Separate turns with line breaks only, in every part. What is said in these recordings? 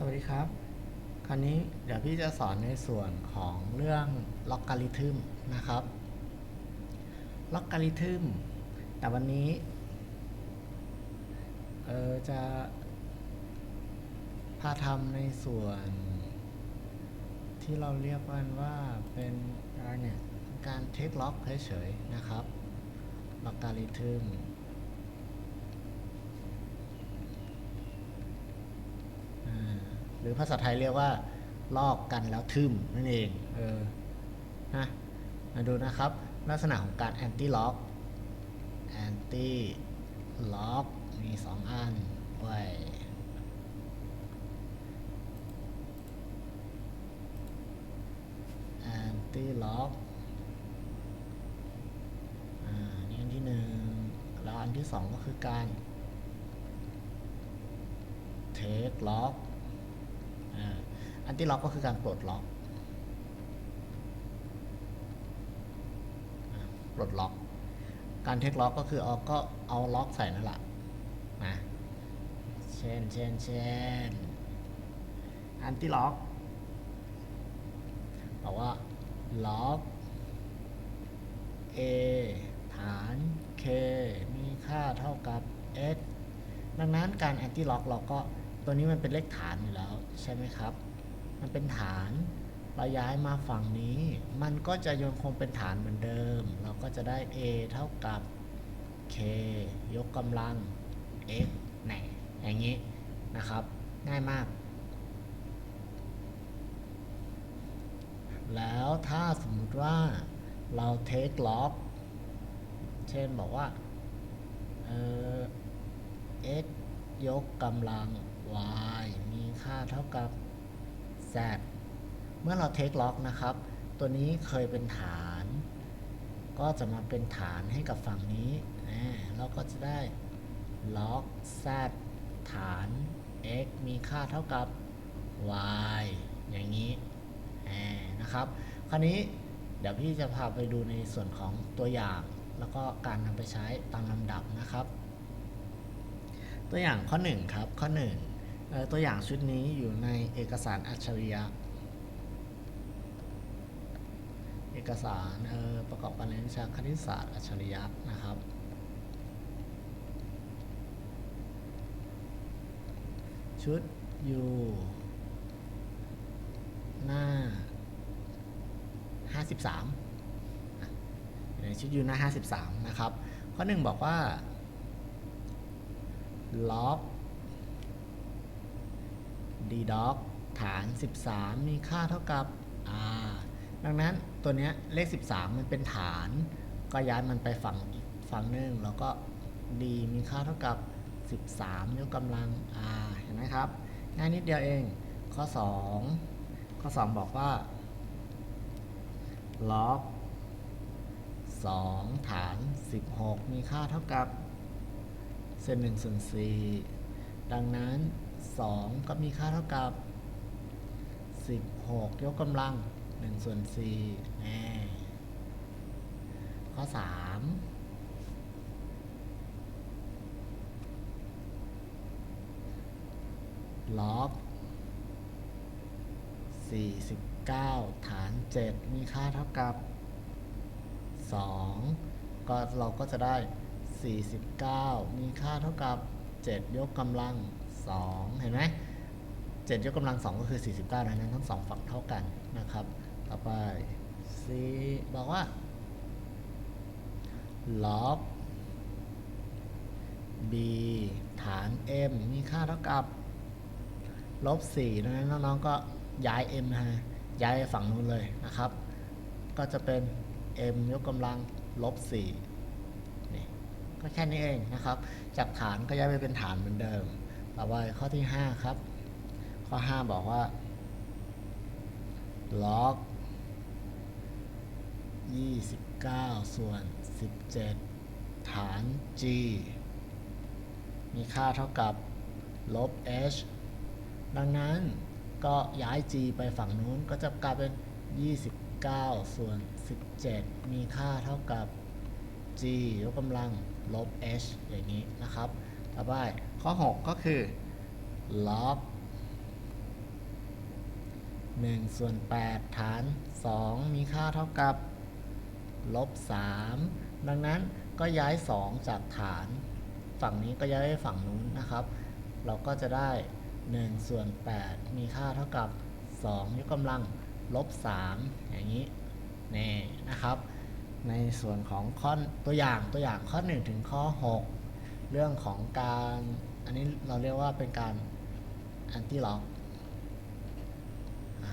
สวัสดีครับ คราวนี้เดี๋ยวพี่จะสอนในส่วนของเรื่องล็อกการิทึมนะครับ ล็อกการิทึม แต่วันนี้เออจะพาทำในส่วน ที่เราเรียกกันว่าเป็นอะไรเนี่ย การเทคล็อกเฉยๆนะครับ ล็อกการิทึม อ่าห รือภาษาไทยเรียกว่า ลอกกันแล้วทึมนั่นเองเออนะมาดูนะครับ ลักษณะของการ anti lock anti lock มีสองอันไว้ anti lock อ่านี่อันที่หนึ่งแล้วอันที่สองก็คือการเทคล็ อันที่ล็อกก็คือการปลดล็อกปลดล็อก การเทคล็อกก็คือเอาก็เอาล็อกใส่นั่นแหละนะเช่นเช่นเช่นอันที่ล็อกบอกว่าล็อก A ฐาน K มีค่าเท่ากับ x ดังนั้นการ anti lock เราก็ ตัวนี้มันเป็นเลขฐานอยู่แล้วใช่ไหมครับ มันเป็นฐานเราย้ายมาฝั่งนี้ มันก็จะยังคงเป็นฐานเหมือนเดิม เราก็จะได้ a เท่ากับ k ยกกำลัง x ไหนอย่างนี้นะครับ ง่ายมาก แล้วถ้าสมมติว่าเรา take lock เช่นบอกว่าเออ x ยกกำลัง y มีค่าเท่ากับ z เมื่อเราเทคล็อกนะครับ ตัวนี้เคยเป็นฐาน ก็จะมาเป็นฐานให้กับฝั่งนี้อ่าเราก็จะได้ล็อก z ฐาน x มีค่าเท่ากับ y อย่างนี้นะครับ คราวนี้เดี๋ยวพี่จะพาไปดูในส่วนของตัวอย่าง แล้วก็การนำไปใช้ตามลำดับนะครับ ตัวอย่างข้อ 1 ครับ ข้อ1เอ่อ ตัวอย่างชุดนี้อยู่ในเอกสารอัจฉริยะ เอกสารออประกอบการเรียนวิชาคณิตศาสตร์อัจฉริยะนะครับ ชุดอยู่หน้า 53 ในชุดอยู่หน้า 53 นะครับ ข้อ1บอกว่าล็อก d ด็อกฐาน 13 มีค่าเท่ากับ r ดังนั้นตัวเนี้ยเลข 13 มันเป็นฐาน ก็ย้ายมันไปฝั่งอีกฝั่งหนึ่งแล้วก็ d มีค่าเท่ากับ 13 ยกกำลัง r เห็นไหมครับ ง่ายนิดเดียวเอง ข้อ 2 ข้อ 2 บอกว่าล็อก2ฐาน 16 มีค่าเท่ากับเส้น1ส่วน4ดังนั้น 2 ก็มีค่าเท่ากับ 16 ยกกำลัง1ส่วน4แน่ข้อ 3 ล็อก49 ฐาน 7 มีค่าเท่ากับ 2 ก็เราก็จะได้ 49 มีค่าเท่ากับ 7 ยกกำลัง 2 เห็นไหม7ยกกำลัง 2 ก็คือ 49ดังนั้นทั้งสองฝั่งเท่ากันนะครับ ต่อไป C บอกว่าล็อก B ฐาน M มีค่าเท่ากับลบ4ดังนั้นน้องๆก็ย้าย M นะฮะย้ายไปฝั่งนู้นเลยนะครับ ก็จะเป็น m ยกกำลังลบ4นี่ก็แค่นี้เองนะครับ จากฐานก็ย้ายไปเป็นฐานเหมือนเดิม ต่อไปข้อที่ 5 ครับ ข้อ 5 บอกว่าล็อก29 ส่วน 17 ฐาน g มีค่าเท่ากับลบ h ดังนั้นก็ย้าย g ไปฝั่งนู้นก็จะกลายเป็น 29 ส่วน 17 มีค่าเท่ากับ g ยกกำลังลบ h อย่างนี้นะครับ ต่อไป ข้อ 6 ก็คือ log 1ส่วน8ฐาน 2 มีค่าเท่ากับลบ3ดังนั้นก็ย้าย 2 จากฐาน ฝั่งนี้ก็ย้ายไปฝั่งนู้นนะครับ เราก็จะได้ 1 ส่วน 8 มีค่าเท่ากับ 2 ยกกำลังลบ 3 อย่างนี้นี่นะครับ ในส่วนของข้อตัวอย่างตัวอย่างข้อ 1 ถึงข้อ 6 เรื่องของการ อันนี้เราเรียกว่าเป็นการ anti lock อะ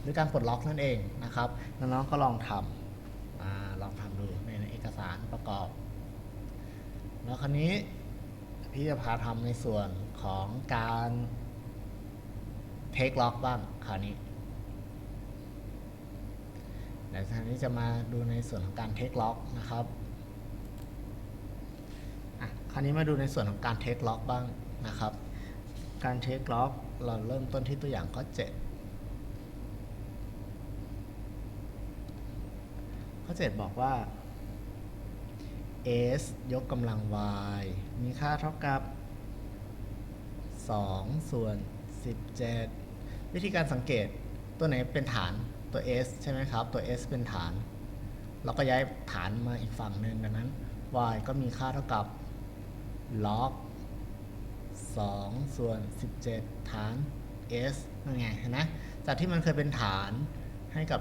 หรือการปลดล็อกนั่นเองนะครับน้องๆก็ลองทำอลองทำดูในเอกสารประกอบ แล้วคราวนี้พี่จะพาทำในส่วนของการเทคล็อกบ้างคราวนี้เดี๋ยวทางนี้จะมาดูในส่วนของการเทคล็อกนะครับ คราวนี้มาดูในส่วนของการเทคล็อกบ้างนะครับ การเทคล็อกเราเริ่มต้นที่ตัวอย่างข้อ7ข้อ 7 บอกว่า s ยกกำลัง y มีค่าเท่ากับ 2 ส่วน 17 วิธีการสังเกตตัวไหนเป็นฐานตัว s ใช่ไหมครับ ตัว s เป็นฐาน เราก็ย้ายฐานมาอีกฝั่งหนึ่งดังนั้น y ก็มีค่าเท่ากับ log 2ส่วน 17 ฐาน s นั่นไงเห็นไหมจากที่มันเคยเป็นฐานให้กับ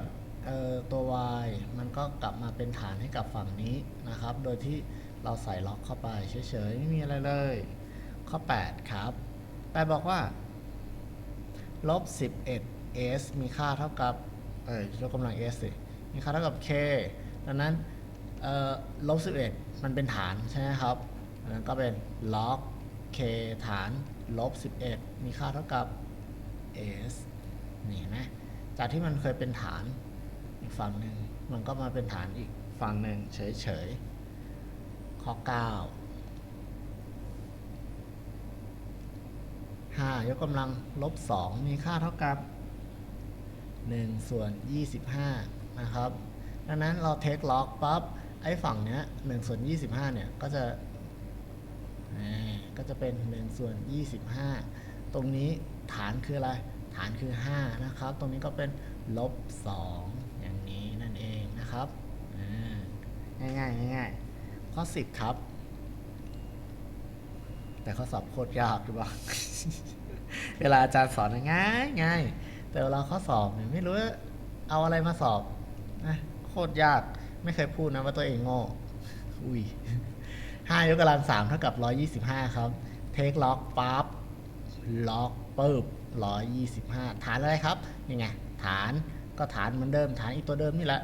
ตัว y มันก็กลับมาเป็นฐานให้กับฝั่งนี้นะครับ โดยที่เราใส่ล็อกเข้าไปเฉยๆ ไม่มีอะไรเลย ข้อ 8 ครับแปดบอกว่าลบ 11 s มีค่าเท่ากับ เอ่อยกกำลัง s สิ มีค่าเท่ากับ k ดังนั้นลบ 11 มันเป็นฐานใช่ไหมครับ ดังนั้นก็เป็น log k ฐานลบ 11 มีค่าเท่ากับ s นี่เห็นไหมจากที่มันเคยเป็นฐานอีกฝั่งหนึ่งมันก็มาเป็นฐานอีกฝั่งหนึ่งเฉยๆ ข้อ 9 5 ยกกำลังลบ 2 มีค่าเท่ากับ 1 ส่วน 25 นะครับ ดังนั้นเราเทคล็อกปั๊บ ไอ้ฝั่งเนี้ย1ส่วน 25 เนี่ย ก็จะ ก็จะเป็น1ส่วน 25 ตรงนี้ฐานคืออะไร ฐานคือ 5 นะครับ ตรงนี้ก็เป็นลบ 2 อย่างนี้นั่นเองนะครับอ่าง่ายๆง่ายๆข้อ 10 ครับ แต่ข้อสอบโคตรยากหรือเปล่าเวลาอาจารย์สอนง่ายง่ายแต่เวลาข้อสอบเนี่ยไม่รู้ว่าเอาอะไรมาสอบนะโคตรยากไม่เคยพูดนะว่าตัวเองโง่อุ้ย ห้ายกกำลังสามเท่ากับร้อยี่สิบห้าครับ เทคล็อกปั๊บล็อกปึ๊บร้อยยี่สิบห้าฐานอะไรครับยังไงฐานก็ฐานเหมือนเดิม ฐานอีกตัวเดิมนี่แหละ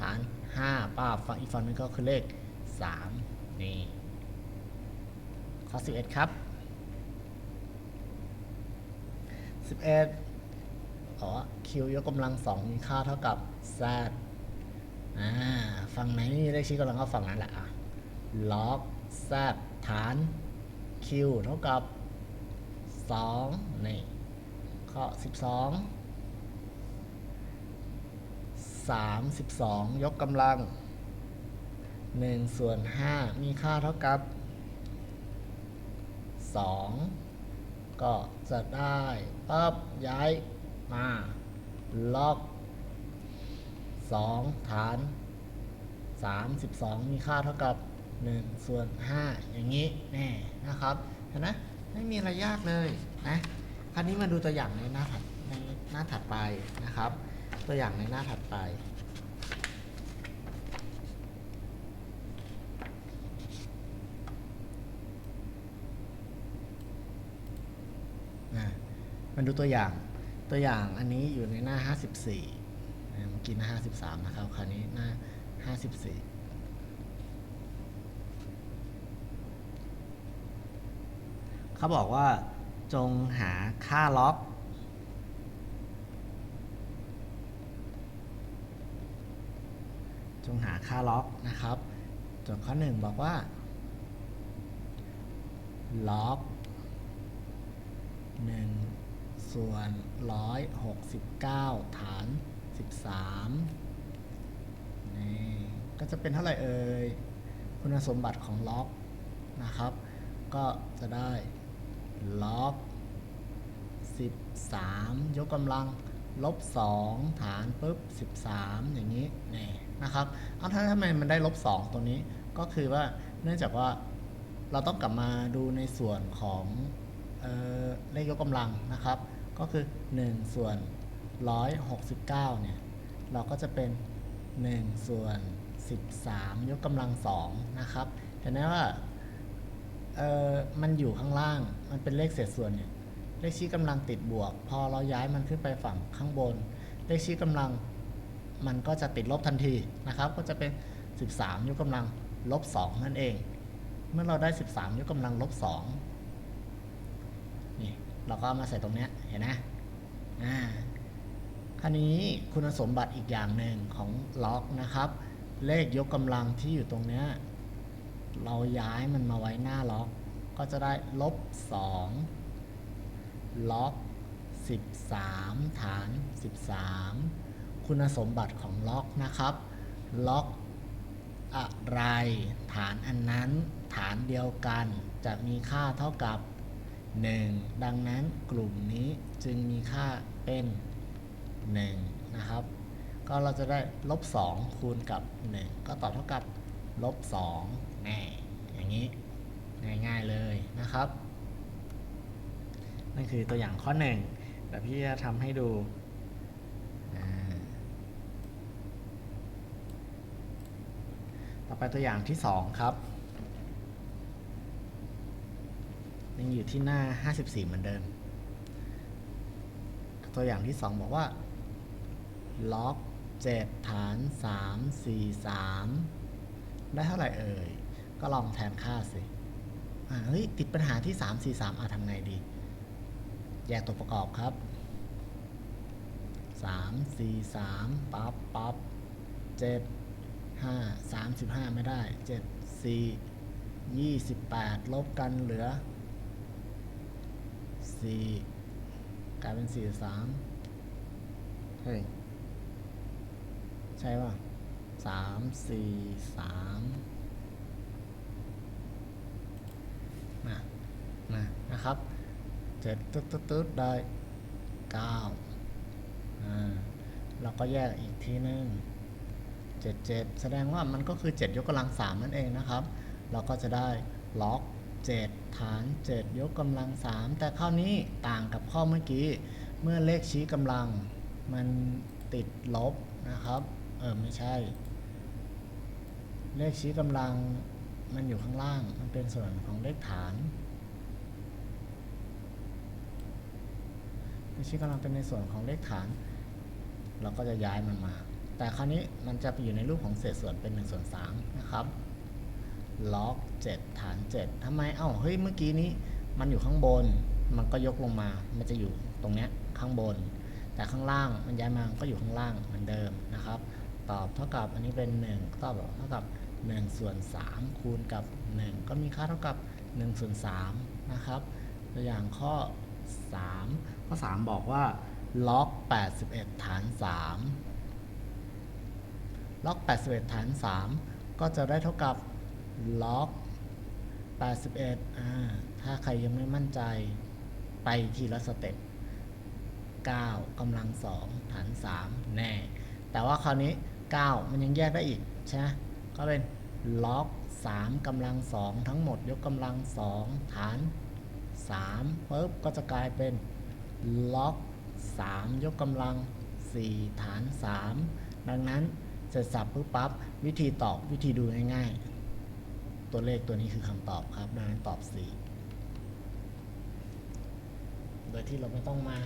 ฐานห้าป้าฝั่งอีกฝั่งนึงก็คือเลขสามนี่ข้อ11ครับ11อ๋อ q ยกกำลังสองมีค่าเท่ากับ z อ่าฝั่งไหนนี่เลขชี้กำลังก็ฝั่งนั้นแหละอะ log z ฐาน q เท่ากับ 2 นี่ข้อ 12 32 ยกกำลัง 1 ส่วน 5 มีค่าเท่ากับ 2 ก็จะได้ปั๊บย้ายมาล็อก2 ฐาน 32 มีค่าเท่ากับ 1 ส่วน 5 อย่างนี้แน่นะครับ เห็นไหมไม่มีอะไรยากเลยนะคราวนี้มาดูตัวอย่างในหน้าถัดในหน้าถัดไปนะครับ ตัวอย่างในหน้าถัดไปอะมาดูตัวอย่าง ตัวอย่างอันนี้อยู่ในหน้า 54อ่เมื่อกี้หน้า 53 นะครับ คราวนี้หน้า 54 เขาบอกว่าจงหาค่าล็อกจงหาค่าล็อกนะครับโจทย์ข้อหนึ่งบอกว่าล็อก1ส่วน169 ฐาน 13 นี่ ก็จะเป็นเท่าไหร่เอ่ย คุณสมบัติของล็อกนะครับ ก็จะได้ ล็อก 13 ยกกำลังลบสองฐานปุ๊บสิบสามอย่างนี้นี่นะครับเอาถ้าทำไมมันได้ลบสองตัวนี้ก็คือว่าเนื่องจากว่าเราต้องกลับมาดูในส่วนของเออเลขยกกำลังนะครับ ก็คือ 1 ส่วน 169 เนี่ย เราก็จะเป็น 1 ส่วน 13 ยกกำลัง2นะครับเห็นไหมว่า เออมันอยู่ข้างล่าง มันเป็นเลขเศษส่วนเนี่ย เลขชี้กำลังติดบวก พอเราย้ายมันขึ้นไปฝั่งข้างบน เลขชี้กำลัง มันก็จะติดลบทันทีนะครับ ก็จะเป็น 13 ยกกำลังลบ2นั่นเอง เมื่อเราได้ 13 ยกกำลังลบ2นี่ เราก็มาใส่ตรงเนี้ย เห็นไหมอ่าคราวนี้คุณสมบัติอีกอย่างหนึ่งของล็อกนะครับ เลขยกกำลังที่อยู่ตรงเนี้ย เราย้ายมันมาไว้หน้าล็อก ก็จะได้ลบ 2 ล็อก 13 ฐาน 13 คุณสมบัติของล็อกนะครับ ล็อกอะไร ฐานอันนั้นฐานเดียวกันจะมีค่าเท่ากับ 1 ดังนั้นกลุ่มนี้จึงมีค่าเป็น 1 นะครับ ก็เราจะได้ลบ 2 คูณกับ 1 ก็ตอบเท่ากับลบ 2 น่อย่างนี้ง่ายๆเลยนะครับ นั่นคือตัวอย่างข้อหนึ่งเดี๋ยวพี่จะทำให้ดูต่อไปตัวอย่างที่สองครับยังอยู่ที่หน้า 54 เหมือนเดิม ตัวอย่างที่สองบอกว่าล็อก7ฐาน 3 4 3 ได้เท่าไหร่เอ่ย ก็ลองแทนค่าสิอ่าเฮ้ยติดปัญหาที่ 3 4 3อะทำไงดี แยกตัวประกอบครับ 3 4 3ปั๊บปั๊บ7 5 35 ไม่ได้ 7 4 28 ลบกันเหลือ 4 กลายเป็น 4 3 เฮ้ย ใช่ป่ะ 3 4 3 มามา นะครับเจ็ดตึ๊ดตึ๊ดตึ๊ดได้เก้าอ่าเราก็แยกอีกทีนึงเจ็ดเจ็ดแสดงว่ามันก็คือเจ็ดยกกำลังสามนั่นเองนะครับ เราก็จะได้ล็อกเจ็ดฐานเจ็ดยกกำลังสามแต่คราวนี้ต่างกับข้อเมื่อกี้ เมื่อเลขชี้กำลังมันติดลบนะครับ เออไม่ใช่ เลขชี้กำลังมันอยู่ข้างล่าง มันเป็นส่วนของเลขฐาน เลขชี้กำลังเป็นในส่วนของเลขฐาน เราก็จะย้ายมันมา แต่คราวนี้มันจะไปอยู่ในรูปของเศษส่วนเป็น1ส่วน3นะครับล็อก7ฐาน 7ทำไมเอ้าเฮ้ยเมื่อกี้นี้มันอยู่ข้างบน มันก็ยกลงมา มันจะอยู่ตรงเนี้ยข้างบน แต่ข้างล่างมันย้ายมาก็อยู่ข้างล่างเหมือนเดิมนะครับ ตอบเท่ากับอันนี้เป็น 1 ตอบเท่ากับ1ส่วน3คูณกับ 1 ก็มีค่าเท่ากับ1ส่วน3นะครับตัวอย่างข้อ 3ข้อ3บอกว่าล็อก81 ฐาน 3 ล็อก81 ฐาน 3 ก็จะได้เท่ากับล็อก81อ่าถ้าใครยังไม่มั่นใจไปทีละสเต็ป9กำลัง 2 ฐาน 3 แน่ แต่ว่าคราวนี้ 9 มันยังแยกได้อีกใช่ไหมก็เป็นล็อก3กำลัง 2 ทั้งหมดยกกำลัง 2 ฐาน 3ปุ๊บก็จะกลายเป็นล็อก3ยกกำลัง 4 ฐาน 3 ดังนั้นเสร็จสับปุ๊บปั๊บวิธีตอบวิธีดูง่ายๆ ตัวเลขตัวนี้คือคำตอบครับ ดังนั้นตอบ 4 โดยที่เราไม่ต้องมา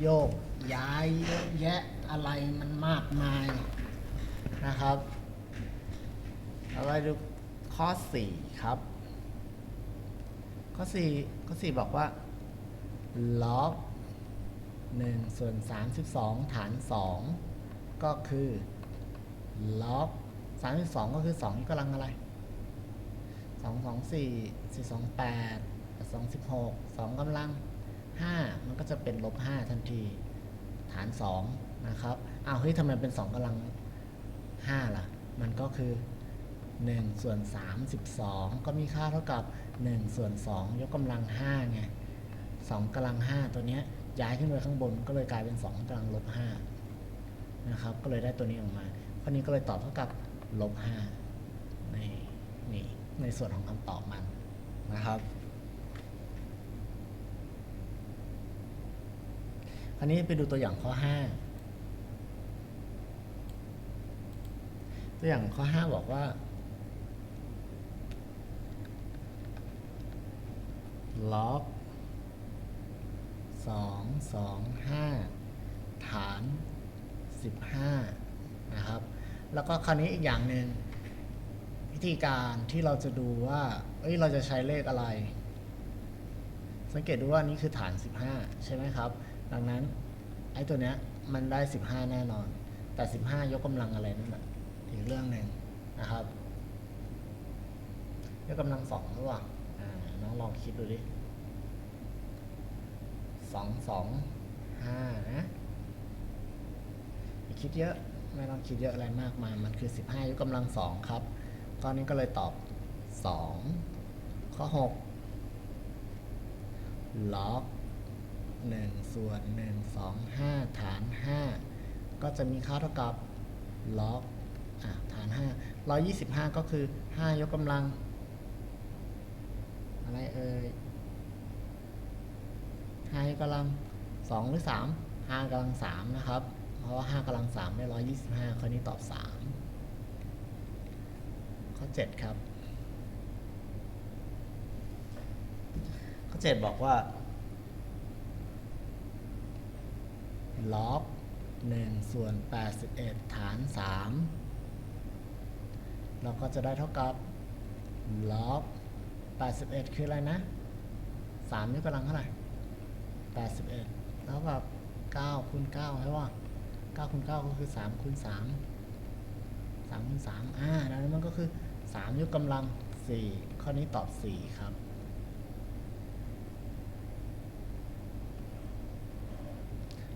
โยกย้ายเยอะแยะอะไรมันมากมายนะครับเราไปดูข้อ 4 ครับ ข้อสี่ข้อสี่บอกว่าล็อกหนึ่งส่วนสามสิบสองฐานสองก็คือล็อกสามสิบสองก็คือสองกำลังอะไรสองสองสี่สี่สองแปดสองสิบหกสองกำลังห้ามันก็จะเป็นลบห้าทันที ฐานสองนะครับอ้าวเฮ้ยทำไมเป็นสองกำลังห้าล่ะ มันก็คือหนึ่งส่วนสามสิบสองก็มีค่าเท่ากับ 1 ส่วน 2 ยกกำลัง5ไง2กำลัง 5 ตัวเนี้ยย้ายขึ้นไปข้างบนก็เลยกลายเป็น 2กำลังลบ5นะครับ ก็เลยได้ตัวนี้ออกมาข้อนี้ก็เลยตอบเท่ากับลบ5ในนี่ในส่วนของคำตอบมันนะครับคราวนี้ไปดูตัวอย่างข้อ 5 ตัวอย่างข้อ 5 บอกว่า ล็อกสองสองห้าฐานสิบห้านะครับ แล้วก็คราวนี้อีกอย่างหนึ่งวิธีการที่เราจะดูว่า เอ้ยเราจะใช้เลขอะไร สังเกตดูว่านี่คือฐาน 15 ใช่ไหมครับ ดังนั้นไอ้ตัวเนี้ยมันได้ 15 แน่นอน แต่ 15 ยกกำลังอะไรนั่นแหละอีกเรื่องหนึ่งนะครับ ยกกำลังสองหรือเปล่า ลองคิดดูดิสองสองห้านะอย่าคิดเยอะ ไม่ต้องคิดเยอะอะไรมากมาย มันคือ15ยกกำลังสองครับ ข้อนี้ก็เลยตอบ2ข้อ6ล็อก1ส่วน1 2 5ฐาน5ก็จะมีค่าเท่ากับล็อกอะฐาน5 125ก็คือ5ยกกำลัง อะไรเอ่ยห้ากกำลังสองหรือสามห้ากำลังสามนะครับ เพราะว่าห้ากำลังสามได้ร้อยยี่สิบห้าข้อนี้ตอบสามข้อเจ็ดครับ ข้อเจ็ดบอกว่าล็อกหนึ่งส่วนแปดสิบเอ็ดฐานสามเราก็จะได้เท่ากับล็อก 81 คืออะไรนะ3ยกกำลังเท่าไหร่ 81 แล้วกับ9คูณ9ใช่ป่ะ9คูณ9ก็คือ3คูณ3 3คูณ3อ่าดังนั้นมันก็คือ3ยกกำลัง 4 ข้อนี้ตอบ 4 ครับ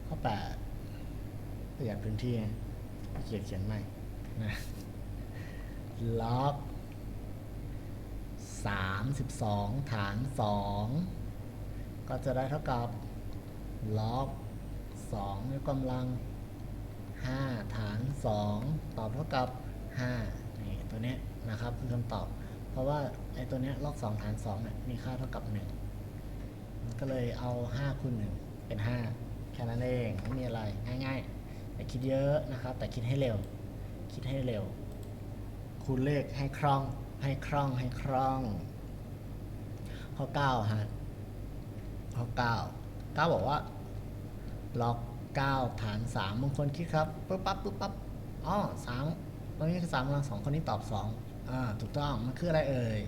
ข้อ8ประหยัดพื้นที่เขียนเขียนใหม่นะล็อก 32 ฐาน 2 ก็จะได้เท่ากับล็อก2ยกกำลัง 5 ฐาน 2 ตอบเท่ากับ 5 นี่ตัวเนี้ยนะครับคือคำตอบ เพราะว่าไอ้ตัวเนี้ยล็อก 2 ฐาน2เนี่ยมีค่าเท่ากับ 1 ก็เลยเอา 5คูณ1เป็น 5 แค่นั้นเองไม่มีอะไรง่ายๆแต่คิดเยอะนะครับ แต่คิดให้เร็ว คิดให้เร็ว คูณเลขให้คล่อง ให้คล่องให้คล่อง ข้อ9ฮะข้อ9 9บอกว่า ล็อก9ฐาน3บางคนคิดครับปุ๊บปั๊บปุ๊บปั๊บอ๋อสามตรงนี้คือ3กำลังสองคนนี้ตอบ2อ่าถูกต้องมันคืออะไรเอ่ย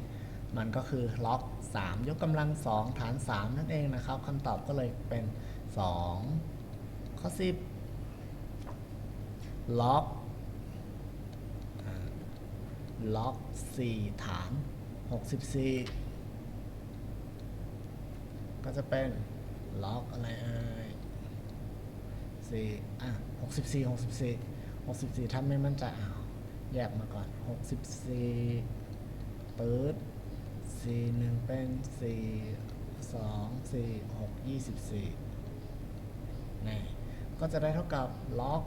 มันก็คือล็อก3 ยกกำลัง 2 ฐาน 3 นั่นเองนะครับคำตอบก็เลยเป็น 2 ข้อ 10 ล็อก ล็อก 4 ฐาน 64 ก็จะเป็นล็อกอะไรเอ่ย4อะ 64 64 64 ถ้าไม่มั่นใจอ้าแยกมาก่อน 64ปื๊ด4 1 เป็น 4 2 4 6 24นี่ก็จะได้เท่ากับล็อก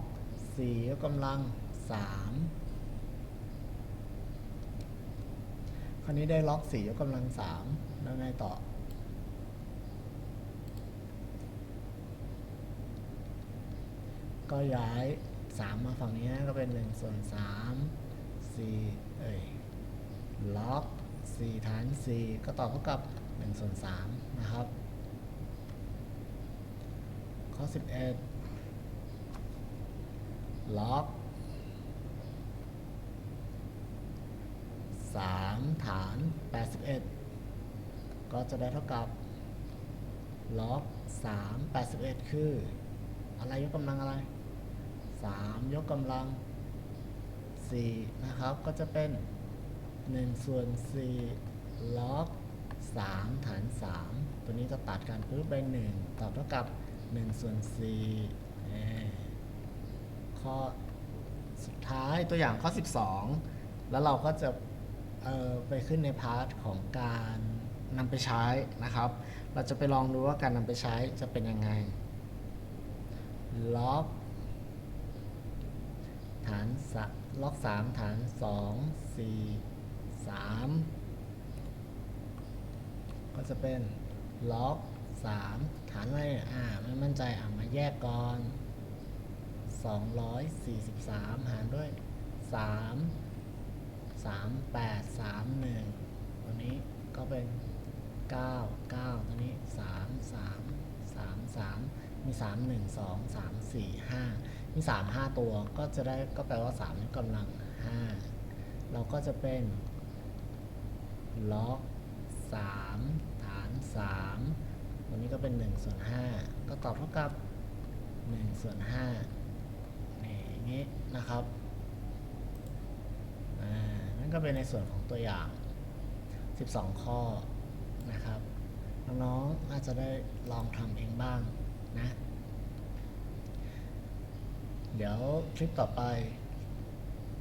4 ยกกำลัง 3 คราวนี้ได้ล็อกสี่ยกกำลังสามแล้วไงต่อ ก็ย้ายสามมาฝั่งนี้นะก็เป็นหนึ่งส่วนสามสี่เอ้ยล็อกสี่ฐานสี่ก็ตอบเท่ากับหนึ่งส่วนสามนะครับ ข้อสิบเอ็ดล็อก 3ฐาน 81 ก็จะได้เท่ากับล็อก3 81 คือ อะไรยกกำลังอะไร 3 ยกกำลัง 4 นะครับ ก็จะเป็น 1 ส่วน 4 ล็อก3 ฐาน 3 ตัวนี้ก็ตัดกันปุ๊บไป1ตอบเท่ากับ 1 ส่วน4ข้อสุดท้ายตัวอย่างข้อ 12 แล้วเราก็จะ ไปขึ้นในพาร์ทของการนำไปใช้นะครับ เราจะไปลองดูว่าการนำไปใช้จะเป็นยังไงล็อกฐานสล็อกสามฐานสองสี่สามก็จะเป็นล็อกสามฐานอะไรอ่าไม่มั่นใจอ่ามาแยกก่อน243หารด้วย3 3 8 3831 ตัวนี้ก็เป็น 9 9 ตัวนี้ 3 3 3 3 มี 3 1 2 3 4 5 มี 3 5 ตัวก็จะได้ก็แปลว่า 3 ยกกำลัง 5 เราก็จะเป็นล็อก 3 ฐาน 3 ตัวนี้ก็เป็น 1 ส่วน 5 ก็ตอบเท่ากับ 1 ส่วน5นี่อย่างนี้นะครับ ก็เป็นในส่วนของตัวอย่าง 12 ข้อนะครับ น้องๆอาจจะได้ลองทำเองบ้างนะ เดี๋ยวคลิปต่อไป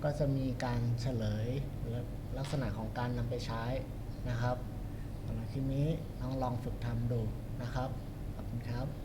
ก็จะมีการเฉลยและลักษณะของการนำไปใช้นะครับสำหรับคลิปนี้น้องลองฝึกทำดูนะครับ ขอบคุณครับ